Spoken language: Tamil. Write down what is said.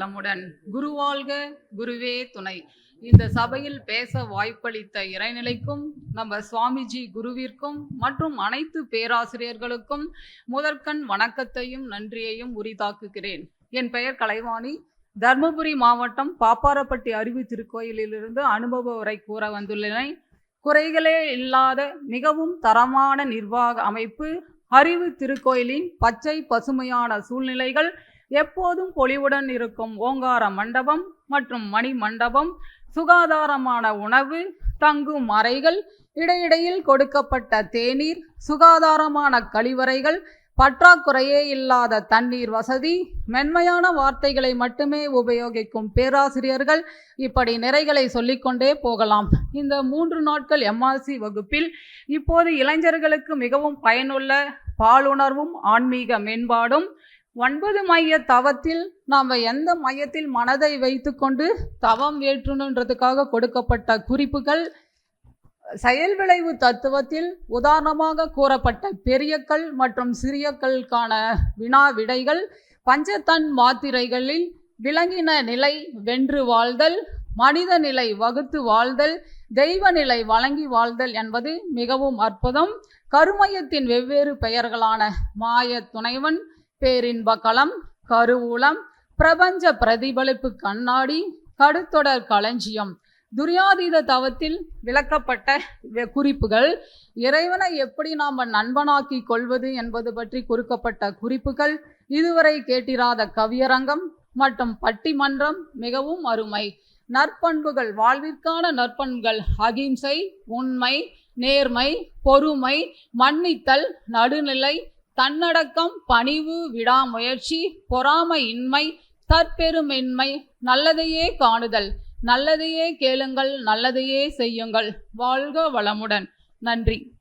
வளமுடன் குருவாழ்க குருவே துணை. இந்த சபையில் பேச வாய்ப்பளித்த இறைநிலைக்கும் நம்ம சுவாமிஜி குருவிற்கும் மற்றும் அனைத்து பேராசிரியர்களுக்கும் முதற்கண் வணக்கத்தையும் நன்றியையும் உரிதாக்குகிறேன் என் பெயர் கலைவாணி. தர்மபுரி மாவட்டம் பாப்பாரப்பட்டி அருவி திருக்கோயிலிலிருந்து அனுபவ உரை கூற வந்துள்ளேன். குறைகளே இல்லாத மிகவும் தரமான நிர்வாக அமைப்பு அறிவு திருக்கோயிலின் பச்சை பசுமையான சூழ்நிலைகள் எப்போதும் பொலிவுடன் இருக்கும் ஓங்கார மண்டபம் மற்றும் மணி மண்டபம் சுகாதாரமான உணவு தங்கும் அறைகள் இடையிடையில் கொடுக்கப்பட்ட தேநீர் சுகாதாரமான கழிவறைகள் பற்றாக்குறையே இல்லாத தண்ணீர் வசதி மென்மையான வார்த்தைகளை மட்டுமே உபயோகிக்கும் பேராசிரியர்கள் இப்படி நிறைகளை சொல்லிக்கொண்டே போகலாம். இந்த மூன்று நாட்கள் எம்ஆர்சி வகுப்பில் இப்போது இளைஞர்களுக்கு மிகவும் பயனுள்ள பாலுணர்வும் ஆன்மீக மேம்பாடும் ஒன்பது மைய தவத்தில் நாம் எந்த மையத்தில் மனதை வைத்துக்கொண்டு தவம் ஏற்றணுன்றதுக்காக கொடுக்கப்பட்ட குறிப்புகள் செயல் விளைவு தத்துவத்தில் உதாரணமாக கூறப்பட்ட பெரியக்கள் மற்றும் சிறியக்களுக்கான வினா விடைகள் பஞ்சத்தன் மாத்திரைகளில் விலங்கின நிலை வென்று வாழ்தல் மனித நிலை வகுத்து வாழ்தல் தெய்வ நிலை வழங்கி வாழ்தல் என்பது மிகவும் அற்புதம். கருமயத்தின் வெவ்வேறு பெயர்களான மாய துணைவன் பேரின்ப களம் கருவூலம் பிரபஞ்ச பிரதிபலிப்பு கண்ணாடி கடுத்தொடர் களஞ்சியம். துரியாதீத தவத்தில் விளக்கப்பட்ட குறிப்புகள். இறைவனை எப்படி நாம் நண்பனாக்கி கொள்வது என்பது பற்றி குறுக்கப்பட்ட குறிப்புகள். இதுவரை கேட்டிராத கவியரங்கம் மற்றும் பட்டிமன்றம் மிகவும் அருமை. நற்பண்புகள் வாழ்விற்கான நற்பண்புகள் அகிம்சை உண்மை நேர்மை பொறுமை மன்னித்தல் நடுநிலை தன்னடக்கம் பணிவு விடாமுயற்சி பொறாமையின்மை தற்பெருமின்மை நல்லதையே காணுதல் நல்லதையே கேளுங்கள் நல்லதையே செய்யுங்கள். வாழ்க வளமுடன். நன்றி.